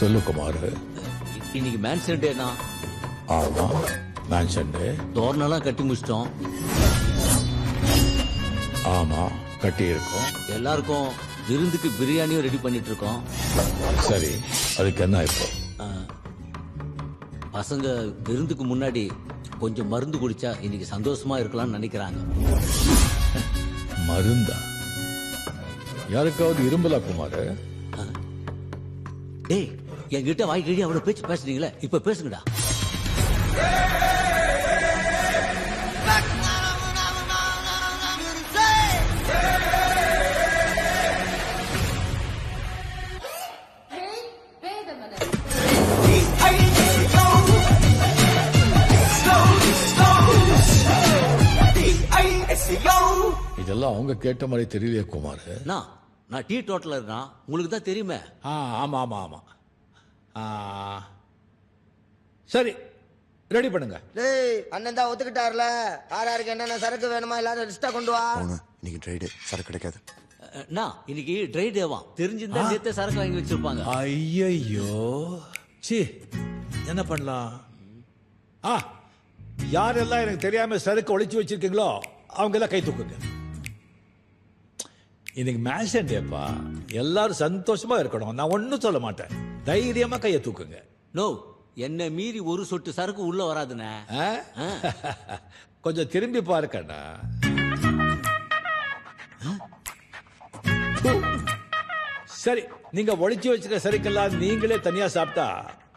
சொல்லு குமார். இன்னைக்கு மேன்சன் டேனா? ஆமா மேன்ஷன் தோரணெல்லாம் கட்டி முடிச்சிட்டோம். ஆமா கட்டி இருக்கோம். எல்லாருக்கும் விருந்துக்கு பிரியாணியும் ரெடி பண்ணிட்டு இருக்கோம் சரி அதுக்கு என்ன இப்போ? பசங்க விருந்துக்கு முன்னாடி கொஞ்சம் மருந்து குடிச்சா இன்னைக்கு சந்தோஷமா இருக்கலாம்னு நினைக்கிறாங்க. மருந்தா? யாருக்காவது இரும்பலா குமார்? டேய் என்கிட்ட வாய்க்கடி அவ்வளவு பேச்சு பேசுறீங்களே? இப்ப பேசுங்கடா. இதெல்லாம் அவங்க கேட்ட மாதிரி தெரியலையே குமார். நான் நான் டீ டோட்டல இருக்கான். உங்களுக்கு தான் தெரியுமே. ஆ ஆமா ஆமா ஆமா. சரி ரெடி பண்ணுங்க. டேய் அண்ணன் தான் ஒத்துக்கிட்டாருல. ஆறாருக்கு என்னென்ன சரக்கு வேணுமா எல்லாரும் லிஸ்டா கொண்டு வா. போன இன்னைக்கு ட்ரைடு சரக்கு கிடைக்காது. நான் இன்னைக்கு ட்ரை டேவா தெரிஞ்சிருந்தா நேத்தே சரக்கு வாங்கி வச்சிருப்பாங்க. ஐயையோ. சி என்ன பண்ணலாம்? ஆ யாரெல்லாம் எனக்கு தெரியாம சரக்கு ஒளிச்சு வச்சிருக்கீங்களோ அவங்க எல்லாம் கை தூக்குங்க. இன்னைக்கு மேஷன் டேப்பா. எல்லாரும் சந்தோஷமா இருக்கணும். நான் ஒன்னும் சொல்ல மாட்டேன். தைரியமா கையை தூக்குங்க. நோ என்ன மீறி ஒரு சொட்டு சரக்கு உள்ள வராதுண்ணே? கொஞ்சம் திரும்பி பாருக்கண்ணா. சரி நீங்க ஒளிச்சு வச்சுக்க சரக்கெல்லாம் நீங்களே தனியா சாப்பிட்டா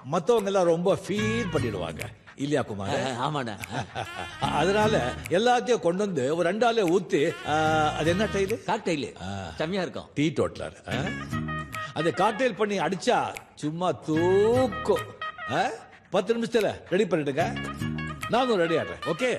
மத்தவங்க எல்லாம் ரொம்ப ஃபீல் பண்ணிடுவாங்க. இல்லையா குமார்? ஆமாண்ணே. அதனால எல்லாத்தையும் கொண்டு வந்து ஒரு ரெண்டாலே ஊத்தி அது என்ன டைலு காக்டைலு செம்மையா இருக்கும். டீ டோட்லர் அதை காக்டெயில் பண்ணி அடிச்சா சும்மா தூக்கும்? பத்து நிமிஷத்துல ரெடி பண்ணிடுங்க. நானும் ரெடி ஆடுறேன் ஓகே